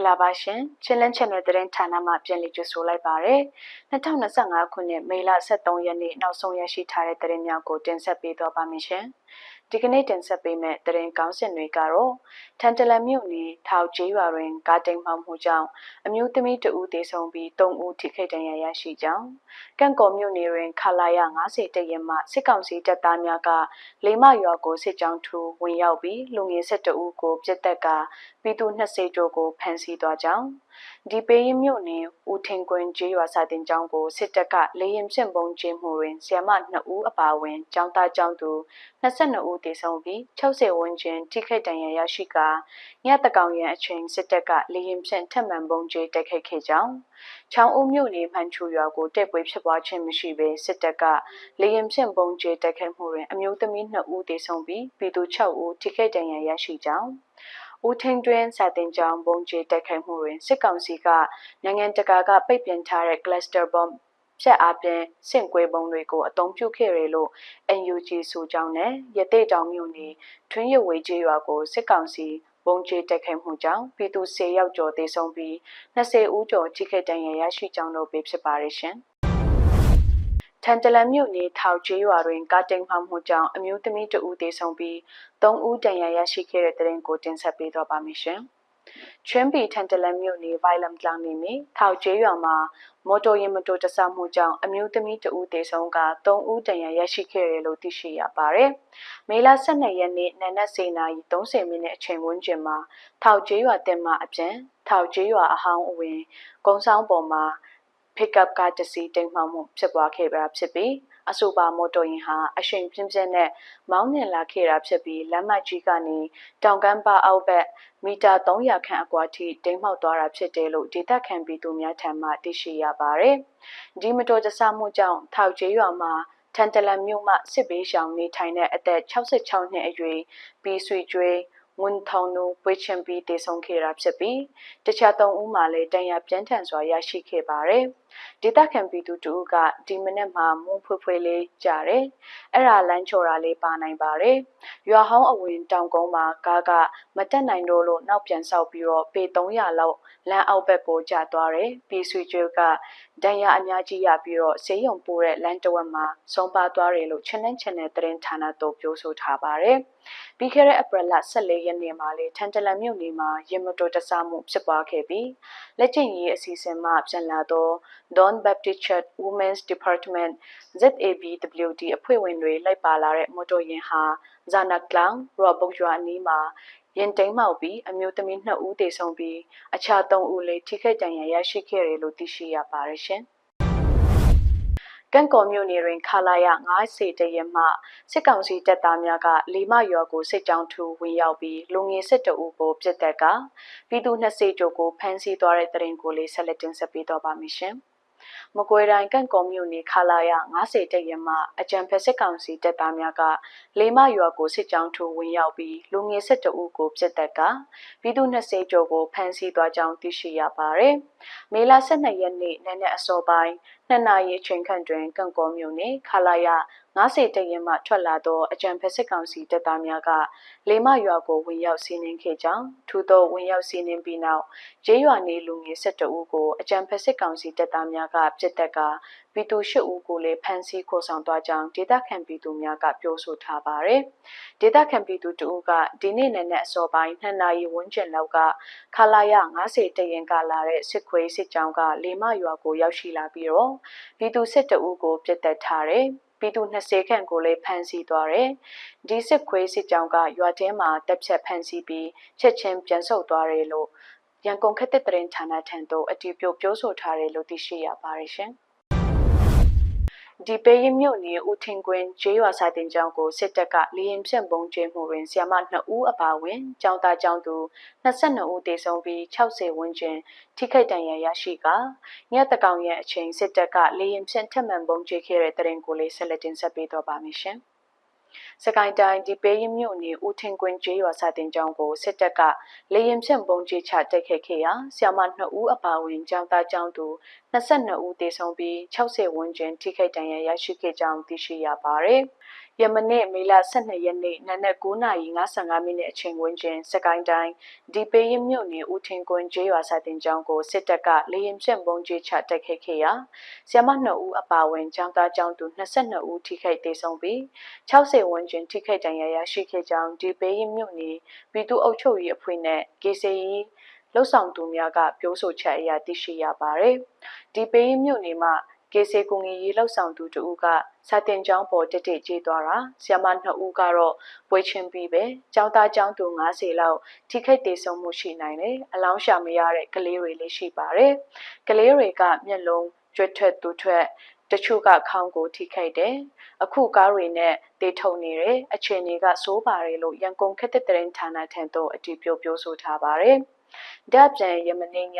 ္ဂလာပါရှင်ချင်းလန်း channel သတင်းဌာနမှပြန်လည်ကြိုဆိုလိုက်ပါရယ်2025ခုနှစ်မေလ23ရက်နေ့နောက်ဆုံးရရှိထားတဲ့သတင်းများကိုတင်ဆက်ပေးသွားပါမယ်ရှင် ဒီကနေ့တင်ဆက်ပေးမယ့်သတင်းကောင်းစင်တွေကတော့ထန်တလန်မြို့နယ်ထောက်ကျေးရွာတွင်ကားတိမ်မှောက်မှုကြောင့်အမျိုးသမီးတဦးသေဆုံးပြီး၃ဦးထိခိုက်ဒဏ်ရာရရှိကြောင်းကန့်ကော်မြို့နယ်တွင်ခလာရ90တရက်မှစစ်ကောင်စီတပ်သားများကလေမရွာကိုစစ်ကြောင်းထူဝင်ရောက်ပြီးလူငယ်၁၁ဦးကိုပြစ်တက်ကပြည်သူ20ကျော်ကိုဖမ်းဆီးသွားကြောင်း ဒီပေးရင်မြို့နယ်ဦးထင်ကွင်းကျေးရွာစာတင်ကျောင်းကိုစစ်တပ်ကလေရင်ဖြင့်ပုံကျင်းမှုတွင်ဆီယမ2ဦးအပါအဝင်ကျောင်းသားကျောင်းသူ22ဦးသေဆုံးပြီး60ဝန်းကျင်ထိခိုက်ဒဏ်ရာရရှိကာညတကောင်ရန်အချိန်စစ်တပ်ကလေရင်ဖြင့်ထပ်မံပုံကျဲတိုက်ခိုက်ခဲ့ကြောင်းချောင်းဦးမြို့နယ်မှန်ချူရွာကိုတက်ပွဲဖြစ်ပွားခြင်းမရှိဘဲစစ်တပ်ကလေရင်ဖြင့်ပုံကျဲတိုက်ခိုက်မှုတွင်အမျိုးသမီး2ဦးသေဆုံးပြီးပြည်သူ6ဦးထိခိုက်ဒဏ်ရာရရှိကြောင်း ဦးထင်းတွင်စာတင်ကြောင်းဘုံကျဲတိုက်ခိုက်မှုတွင်စစ်ကောင်စီကနိုင်ငံတကာကပိတ်ပင်ထားတဲ့ cluster bomb ဖြတ်အားဖြင့်စင့်ကွဲပုံတွေကိုအသုံးပြုခဲ့ရလို့ NUG ဆိုကြောင်းနဲ့ရတဲ့တောင်မြို့နယ်ထွင်းရဝေးကျေးရွာကိုစစ်ကောင်စီပုံကျဲတိုက်ခိုက်မှုကြောင့်ပြည်သူ10ယောက်ကျော်သေဆုံးပြီး20ဦးကျော်ထိခိုက်ဒဏ်ရာရရှိကြောင်းတို့ပဲဖြစ်ပါရရှင်။ ထန်တလန်မြို့နယ်ထောက်ကျေးရွာတွင်ကားတိမ်မှောက်မှုကြောင့်အမျိုးသမီးတဦးသေဆုံးပြီး၃ဦးဒဏ်ရာရရှိခဲ့တဲ့တဲ့ရင်ကိုတင်ဆက်ပေးတော့ပါမယ်ရှင်။ချွန်းပီထန်တလန်မြို့နယ်ဗိုင်လမ်ကလောင်နေမီထောက်ကျေးရွာမှာမော်တော်ယာဉ်မတော်တဆမှုကြောင့်အမျိုးသမီးတဦးသေဆုံးက3ဦးဒဏ်ရာရရှိခဲ့တယ်လို့သိရှိရပါတယ်။မေလ12ရက်နေ့နနက်7:30မိနစ်အချိန်ဝန်းကျင်မှာထောက်ကျေးရွာတင်မှအပြန်ထောက်ကျေးရွာအဟောင်းအဝင် ကုန်းဆောင်ပေါ်မှာ pickup ကားတစ်စီးတိမ်မှောက်မှုဖြစ်ပွားခဲ့တာဖြစ်ပြီးအဆိုပါမော်တော်ယာဉ်ဟာအရှိန်ပြင်းပြင်းနဲ့မောင်းနှင်လာခဲ့တာဖြစ်ပြီးလမ်းမကြီးကနေတောင်ကမ်းပါအောက်ဘက်မီတာ300ခန့်အကွာထိတိမ်မှောက်သွားတာဖြစ်တယ်လို့ဒေသခံပြည်သူများထံမှသိရှိရပါတယ်။ဒီမတော်တဆမှုကြောင့်ထောက်ကျေးရွာမှာထန်တလန်မြို့မှစစ်ဘေးရှောင်နေထိုင်တဲ့အသက်66နှစ်အရွယ်ပြီးဆွေကျွေးဝန်ထောင်နူပွေးချင်ပြီးတည်ဆုံခဲ့တာဖြစ်ပြီးတခြားသုံးဦးမှလည်းတန်ရပြင်းထန်စွာရရှိခဲ့ပါတယ်။ ဒေသခံပြည်သူတို့ကဒီမနေ့မှမုံဖွေးဖွေးလေးကြတယ်။အဲ့ဒါလမ်းချော်တာလေးပါနိုင်ပါတယ်။ရွာဟောင်းအဝင်တောင်ကုန်းမှာကားကမတက်နိုင်တော့လို့နောက်ပြန်ဆောက်ပြီးတော့ပေ300လောက်လမ်းအောက်ဘက်ကိုကျသွားတယ်။ပြီးဆွေကျွေးကဒဏ်ရာအများကြီးရပြီးတော့ဆေးရုံပို့တဲ့လမ်းတစ်ဝက်မှာဆုံးပါသွားတယ်လို့ Channel Channel သတင်းဌာနတို့ပြောဆိုထားပါတယ်။ပြီးခဲ့တဲ့ဧပြီလ14ရက်နေ့မှာလေထန်တလန်မြို့နယ်မှာရင်မတော်တဆမှုဖြစ်ပွားခဲ့ပြီးလက်ကျင့်ရေးအစီအစဉ်မှပြန်လာသော Don Baptist Church Women's Department ZABWD အဖွဲ့ဝင်တွေလိုက်ပါလာတဲ့မော်တော်ယာဉ်ဟာဇာနကလောင်ရော့ဘုတ်ရွာအနီးမှာရင်တိမ်မှောက်ပြီးအမျိုးသမီး2ဦးသေဆုံးပြီးအခြား3ဦးလည်းထိခိုက်ဒဏ်ရာရရှိခဲ့တယ်လို့သိရှိရပါတယ်ရှင်။ကန့်ကော်မြို့နယ်တွင်ခလာရ90တရက်မှစစ်ကောင်စီတပ်သားများကလီမရွာကိုစစ်ကြောင်းထူဝင်ရောက်ပြီးလူငယ်စစ်တအုပ်ကိုပြစ်တက်ကပြည်သူ20ကျော်ကိုဖမ်းဆီးသွားတဲ့တဲ့ရင်ကိုလေးဆက်လက်တင်ဆက်ပေးတော့ပါမယ်ရှင်။ မကွေတိုင်းကန့်ကော်မြို့နယ်ခလာရ90တရက်မှအကြံဖက်စစ်ကောင်စီတပ်သားများကလေမရွာကိုစစ်ကြောင်းထိုးဝင်ရောက်ပြီးလူငယ်စစ်တအုပ်ကိုပြစ်တက်ကပြည်သူ20ကျော်ကိုဖမ်းဆီးသွားကြောင်းသိရှိရပါတယ်။မေလ12ရက်နေ့နနက်အစောပိုင်း နှစ်နာရီအချိန်ခန့်တွင်ကန့်ကော်မြို့နယ်ခလာရ90တရင်မှထွက်လာသောအကြံဖက်စစ်ကောင်စီတပ်သားများကလေမရွာကိုဝင်ရောက်စီးနင်းခဲ့ကြောင်းထူသောဝင်ရောက်စီးနင်းပြီးနောက်ကျေးရွာနေလူငယ်12ဦးကိုအကြံဖက်စစ်ကောင်စီတပ်သားများကပြစ်တက်ကပြည်သူ၈ဦးကိုလည်းဖမ်းဆီးခေါ်ဆောင်သွားကြောင်းဒေသခံပြည်သူများကပြောဆိုထားပါတယ်။ဒေသခံပြည်သူတို့ကဒီနေ့နေ့နဲ့အစောပိုင်း2နာရီဝန်းကျင်လောက်ကခလာရ90တရင်ကလာတဲ့စစ်ခွေးစစ်ကြောင်းကလေမရွာကိုရောက်ရှိလာပြီးတော့ပြည်သူစစ်တအုပ်ကိုပြစ်တက်ထားတယ်။ပြည်သူ20ခန့်ကိုလည်းဖမ်းဆီးသွားတယ်။ဒီစစ်ခွေးစစ်ကြောင်းကရွာထဲမှာတပ်ဖြတ်ဖမ်းဆီးပြီးချက်ချင်းပြန်ဆုတ်သွားတယ်လို့ရန်ကုန်ခက်တဲ့တရင်ဌာနထံသို့အတည်ပြုပြောဆိုထားတယ်လို့သိရှိရပါတယ်ရှင်။ ဒီပေးရင်မြို့နယ်ဦးထင်ကွင်းကျေးရွာစာတင်ကျောင်းကိုစစ်တပ်ကလေရင်ဖြန့်ပုံကျင်းမှုတွင်ဆီယမ2ဦးအပါအဝင်ကျောင်းသားကျောင်းသူ22ဦးသေဆုံးပြီး60ဝန်းကျင်ထိခိုက်ဒဏ်ရာရရှိကညတကောင်ရဲ့အချိန်စစ်တပ်ကလေရင်ဖြန့်ထက်မှန်ပုံကျခဲ့တဲ့တရင်ကိုလေးဆက်လက်တင်ဆက်ပေးတော့ပါမယ်ရှင်။ စကိုင်းတိုင်းဒီပေးရင်မြို့နယ်ဦးထင်ကွင်းကျေးရွာစာတင်ကျောင်းကိုစစ်တပ်ကလေရင်ဖြန့်ပုံကျချတိုက်ခိုက်ခဲ့ရာဆီယမ2ဦးအပါအဝင်ကျောင်းသားကျောင်းသူ22ဦးသေဆုံးပြီး60ဝန်းကျင်ထိခိုက်ဒဏ်ရာရရှိခဲ့ကြောင်းသိရှိရပါတယ်။ ယမနေ့မေလ12ရက်နေ့နနက်9:55မိနစ်အချိန်ဝန်းကျင်စကိုင်းတိုင်းဒီပေရင်မြို့နယ်ဦးထင်ကွန်းကျေးရွာစာတင်ကျောင်းကိုစစ်တပ်ကလေရင်ဖြင့်ပုံကြီးချတက်ခဲ့ခဲ့ရာဆရာမ2ဦးအပါအဝင်ကျောင်းသားကျောင်းသူ22ဦးထိခိုက်ဒေဆုံးပြီး60ဝန်းကျင်ထိခိုက်ဒဏ်ရာရရှိခဲ့ကြောင်းဒီပေရင်မြို့နယ်ပြည်သူ့အုပ်ချုပ်ရေးအဖွဲ့နဲ့ KCE လှုပ်ဆောင်သူများကပြောဆိုချက်အရသိရှိရပါတယ်။ဒီပေရင်မြို့နယ်မှာ ကေဆေကူငီရေးလှုပ်ဆောင်သူတဦးကစာတင်ကျောင်းပေါ်တက်တက်ကြေးသွားတာဆီယမနှစ်ဦးကတော့ပွဲချင်းပြီးပဲကျောင်းသားကျောင်းသူ90လောက်ထိခိုက်ဒေဆုံးမှုရှိနိုင်တယ်အလောင်းရှာမရတဲ့ကလေးတွေလည်းရှိပါတယ်ကလေးတွေကမျက်လုံးကျွတ်ထွက်သူထွက်တချို့ကခေါင်းကိုထိခိုက်တယ်အခုကားတွေနဲ့တေထုံနေတယ်အခြေအနေကစိုးပါတယ်လို့ရန်ကုန်ခက်တဲ့တရင်ဌာနထံသို့အတည်ပြုပြောဆိုထားပါတယ်။ ဒါပြန်ယမနေ့ည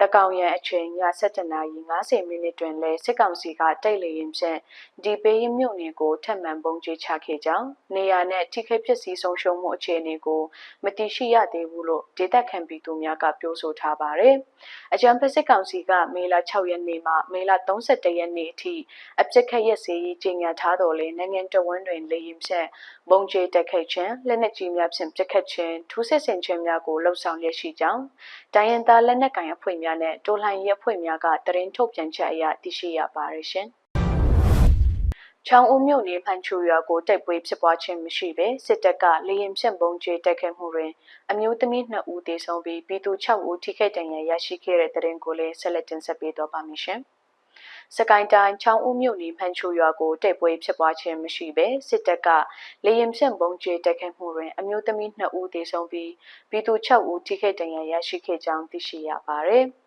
တကောင်ရန်အချိန်ည7:50မိနစ်တွင်လည်းစစ်ကောင်စီကတိုက်လေရင်ဖြင့်ဒီပေးရင်မြို့နယ်ကိုထပ်မံပုံကျချခဲ့ကြောင်းနေရာနဲ့ထိခိုက်ပျက်စီးဆုံးရှုံးမှုအခြေအနေကိုမသိရှိရသေးဘူးလို့ဒေသခံပြည်သူများကပြောဆိုထားပါတယ်။အကြံဖက်စစ်ကောင်စီကမေလ6ရက်နေ့မှမေလ31ရက်နေ့အထိအပြစ်ခတ်ရက်စီကြီးညာထားတော်လဲနိုင်ငံတော်ဝန်တွင်လေရင်ဖြင့်ပုံကျတက်ခဲ့ခြင်းလက်နက်ကြီးများဖြင့်ပစ်ခတ်ခြင်းထူးစစ်ဆင်ခြင်းများကိုလှုံ့ဆော်ရရှိကြောင်းတိုင်းရင်းသားလက်နက်ကိုင်အဖွဲ့များနဲ့တိုလှန်ရေးအဖွဲ့များကတရင်ထုတ်ပြန်ချက်အရသိရှိရပါတယ်ရှင်။ချောင်းဦးမြို့နယ်ဖန်ချူရွာကိုတိုက်ပွဲဖြစ်ပွားခြင်းမရှိဘဲစစ်တပ်ကလေရင်ဖြန့်ပုံကျတိုက်ခိုက်မှုတွင်အမျိုးသမီး2ဦးသေဆုံးပြီးပြည်သူ6ဦးထိခိုက်ဒဏ်ရာရရှိခဲ့တဲ့တဲ့ရင်ကိုလည်းဆက်လက်တင်ဆက်ပေးတော့ပါမယ်ရှင်။ စကိုင်းတိုင်းချောင်းဦးမြို့နယ်ဖန်ချိုရွာကိုတိုက်ပွဲဖြစ်ပွားခြင်းမရှိဘဲစစ်တပ်ကလေရင်ဖြန့်ပုံကျတိုက်ခိုက်မှုတွင်အမျိုးသမီး2ဦးသေဆုံးပြီးပြည်သူ6ဦးထိခိုက်ဒဏ်ရာရရှိခဲ့ကြောင်းသိရှိရပါတယ်။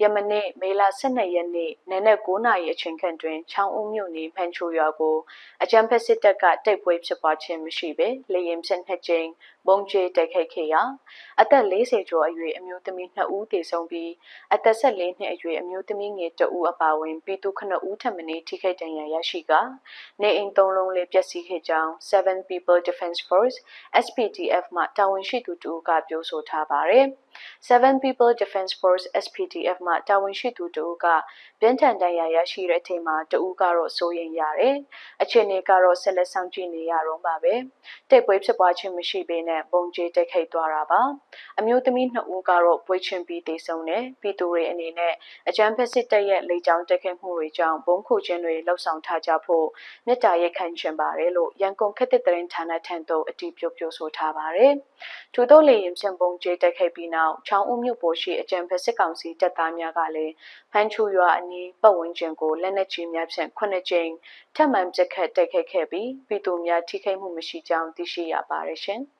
ယမနေ့မေလ12ရက်နေ့နနက်9:00နာရီအချိန်ခန့်တွင်ချောင်းဦးမြို့နယ်ဖန်ချိုရွာကိုအကြံဖက်စစ်တပ်ကတိုက်ပွဲဖြစ်ပွားခြင်းမရှိဘဲလေရင်ဖြင့်နှစ်ကြိမ်ဘုံကျဲတိုက်ခိုက်ခဲ့ရာအသက်40ကျော်အရွယ်အမျိုးသမီး2ဦးသေဆုံးပြီးအသက်14နှစ်အရွယ်အမျိုးသမီးငယ်2ဦးအပါအဝင်ပြည်သူ9ဦးထပ်မံထိခိုက်ဒဏ်ရာရရှိကနေအိမ်3လုံးလည်းပျက်စီးခဲ့ကြောင်း7 People Defense Force SPDF မှတာဝန်ရှိသူတို့ကပြောဆိုထားပါတယ်။7 People Defense Force SPDF မှတာဝန်ရှိသူတို့ကပြင်းထန်ဒဏ်ရာရရှိတဲ့အချိန်မှာတဦးကတော့စိုးရိမ်ရတယ်။အခြေအနေကတော့ဆက်လက်ဆောင်ကြည့်နေရတော့ပါပဲ။တိုက်ပွဲဖြစ်ပွားခြင်းမရှိဘဲနဲ့ပုံကျတိုက်ခိုက်သွားတာပါ။အမျိုးသမီးနှစ်ဦးကတော့ပွဲချင်းပြီးတေဆုံးတယ်။ပြည်သူတွေအနေနဲ့အကြမ်းဖက်စစ်တပ်ရဲ့လေကြောင်းတိုက်ခိုက်မှုတွေကြောင့်ဘုံခုချင်းတွေလှုပ်ဆောင်ထားကြဖို့မြစ်တာရက်ခံချင်ပါတယ်လို့ရန်ကုန်ခက်တဲ့တရင်ဌာနထံသို့အတည်ပြုပြောဆိုထားပါတယ်။ထို့သောလေရင်ဖြန့်ပုံကျတိုက်ခိုက်ပြီးနောက်ချောင်းဦးမြို့ပေါ်ရှိအကြံဖက်စစ်ကောင်စီတပ်သားများကလည်းဖမ်းချူရွာအနီးပတ်ဝန်းကျင်ကိုလက်နက်ကြီးများဖြင့်ခုနှစ်ကြိမ်ထပ်မံပစ်ခတ်တိုက်ခိုက်ခဲ့ပြီးပြည်သူများထိခိုက်မှုမရှိကြောင်းသိရှိရပါတယ်ရှင်။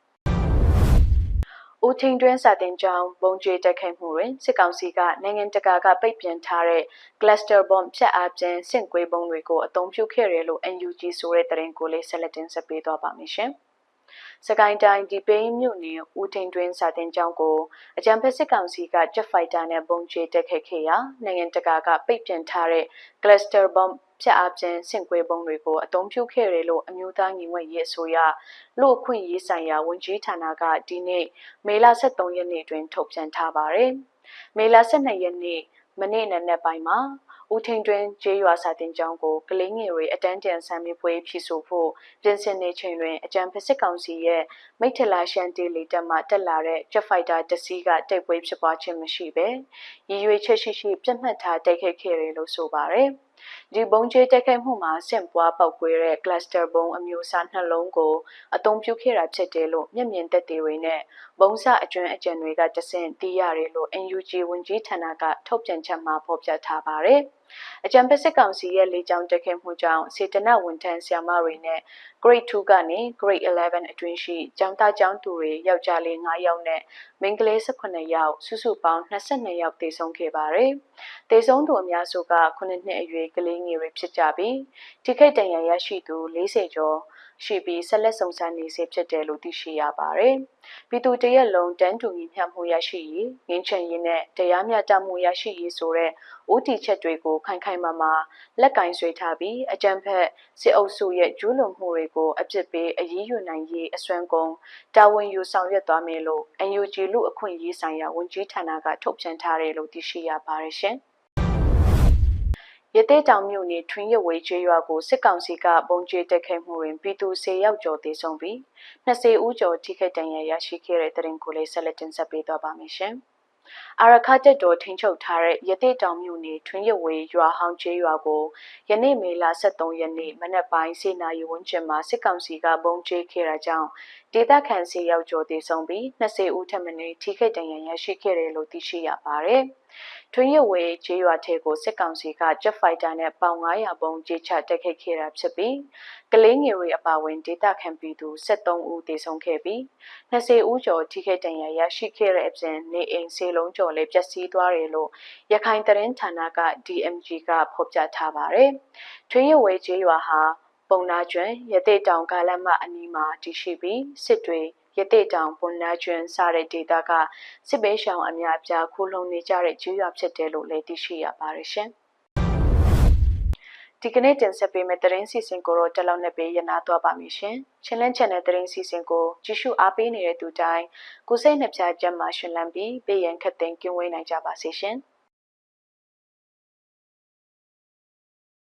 ဦးထင်းတွင်းစာတင်ကြောင်းဘုံကျဲတက်ခိုက်မှုတွင်စစ်ကောင်စီကနိုင်ငံတကာကပိတ်ပင်ထားတဲ့ cluster bomb ဖြတ်အားပြန်စင့်ကွေးပုံတွေကိုအသုံးပြုခဲ့တယ်လို့ NUG ဆိုတဲ့သတင်းကိုလေးဆက်လက်တင်ဆက်ပေးသွားပါမယ်ရှင်။စကိုင်းတိုင်းဒီပိန်းမြို့နယ်ဦးထင်တွင်စာတင်ကျောင်းကိုအကြံဖက်စစ်ကောင်စီကဂျက်ဖိုက်တာနဲ့ပုံချတက်ခဲ့ခဲ့ရာနိုင်ငံတကာကပိတ်ပင်ထားတဲ့ cluster bomb ဖြတ်အားပြန်ဆင့်ကွဲပုံတွေကိုအသုံးပြုခဲ့တယ်လို့အမျိုးသားညီညွတ်ရေးအစိုးရလူ့အခွင့်အရေးဆိုင်ရာဝန်ကြီးဌာနကဒီနေ့မေလ23ရက်နေ့တွင်ထုတ်ပြန်ထားပါတယ်။မေလ12ရက်နေ့မနေ့နံနက်ပိုင်းမှာဦးထင်းတွင်ကျေးရွာစာတင်ကျောင်းကိုကလေးငယ်တွေအတန်းတန်ဆမ်းမီပွဲဖြစ်ဆိုဖို့ပြင်ဆင်နေချိန်တွင်အကြံဖစစ်ကောင်စီရဲ့မိထလာရှန်တီလီတက်မှတက်လာတဲ့ Jet Fighter တစီးကတိုက်ပွဲဖြစ်ပွားခြင်းမရှိဘဲရည်ရွယ်ချက်ရှိရှိပြတ်မှတ်ထားတိုက်ခိုက်ခဲ့တယ်လို့ဆိုပါတယ်။ ဒီဘုံကျဲတိုက်ခိုက်မှုမှာဆင့်ပွားပောက်ကွဲတဲ့ cluster ဘုံအမျိုးအစားနှလုံးကိုအသုံးပြုခဲ့တာဖြစ်တယ်လို့မျက်မြင်သက်သေတွေနဲ့ ဘုံစအကျွမ်းအကြံတွေကတဆင့်သိရတယ်လို့ NUG ဝန်ကြီးဌာနကထုတ်ပြန်ချက်မှာဖော်ပြထားပါတယ်။အကြံဖက်စစ်ကောင်စီရဲ့လေကြောင်းတက်ခဲ့မှုကြောင့်စေတနာဝန်ထမ်းဆရာမတွေနဲ့ Grade 2ကနေ Grade 11အတွင်းရှိကျောင်းသားကျောင်းသူတွေယောက်ျားလေး9ယောက်နဲ့မိန်းကလေး18ယောက်စုစုပေါင်း22ယောက်သေဆုံးခဲ့ပါတယ်။သေဆုံးသူအများစုက9နှစ်အရွယ်ကလေးငယ်တွေဖြစ်ကြပြီးထိခိုက်ဒဏ်ရာရရှိသူ40ကျော် ရှိပြီးဆက်လက်စုံစမ်းနေဆဲဖြစ်တယ်လို့သိရှိရပါတယ်။ပြည်သူတရက်လုံးတန်းတူညီမျှမှုရရှိရေးငင်းချင်ရေးနဲ့တရားမျှတမှုရရှိရေးဆိုတဲ့ဦးတည်ချက်တွေကိုခိုင်ခိုင်မာမာလက်ကင်ဆွေထားပြီးအကြံဖက်စစ်အုပ်စုရဲ့ကျူးလွန်မှုတွေကိုအပြစ်ပေးအရေးယူနိုင်ရေးအစွမ်းကုန်တာဝန်ယူဆောင်ရွက်သွားမယ်လို့ UNG လူအခွင့်အရေးဆိုင်ရာဝန်ကြီးဌာနကထုတ်ပြန်ထားတယ်လို့သိရှိရပါတယ်ရှင်။ ရသေးတောင်မြို့နယ်ထွင်းရဝေးကျွရွာကိုစစ်ကောင်စီကပုံကျဲတက်ခဲ့မှုတွင်ပြည်သူ၁၀ယောက်ကျော်သေဆုံးပြီး20ဦးကျော်ထိခိုက်ဒဏ်ရာရရှိခဲ့တဲ့တဲ့ရင်ကိုလေးဆက်လက်တင်ဆက်ပေးသွားပါမယ်ရှင်။အာရခတက်တော်ထိန်ချုပ်ထားတဲ့ရသေးတောင်မြို့နယ်ထွင်းရဝေးရွာဟောင်းကျွရွာကိုယနေ့မေလ23ရက်နေ့မနက်ပိုင်းစေနာရီဝန်းကျင်မှာစစ်ကောင်စီကပုံကျဲခဲ့တာကြောင့်ဒေသခံ၁၀ယောက်ကျော်သေဆုံးပြီး20ဦးထပ်မံထိခိုက်ဒဏ်ရာရရှိခဲ့တယ်လို့သိရှိရပါတယ်။ ထွင်းရဝေကျေးရွာထဲကိုစစ်ကောင်စီကဂျက်ဖိုက်တာနဲ့ပေါင်900ပုံကြီးချတက်ခဲ့ခဲ့တာဖြစ်ပြီးကလေးငယ်တွေအပါအဝင်ဒေသခံပြည်သူ73ဦးသေဆုံးခဲ့ပြီး20ဦးကျော်ထိခိုက်ဒဏ်ရာရရှိခဲ့တဲ့အပြင်နေအိမ်ဆေးလုံးကျော်လည်းပျက်စီးသွားတယ်လို့ရခိုင်သတင်းဌာနက DMG ကဖော်ပြထားပါတယ်။ထွင်းရဝေကျေးရွာဟာပုံနာကျွန်းရသေးတောင်ကားလမ်းမအနီးမှာတည်ရှိပြီးစစ်တွေ ရသေးတောင်ပွန်နာကျွန်းစတဲ့ဒေသကစစ်ပေးရှောင်အများအပြားခိုလုံနေကြတဲ့ကျွော်ဖြစ်တယ်လို့လည်းသိရှိရပါတယ်ရှင်။ဒီကနေ့တင်ဆက်ပေးမယ့်သတင်းစီစဉ်ကိုတော့တလောက်နဲ့ပေးရနာသွားပါမယ်ရှင်။ချင်းလန်း channel သတင်းစီစဉ်ကိုကြည့်ရှုအားပေးနေတဲ့သူတိုင်းကိုစိတ်နှပြကြမ်းမှရှင်လန်းပြီးပေးရန်ခတ်သိမ်းကင်းဝေးနိုင်ကြပါစေရှင်။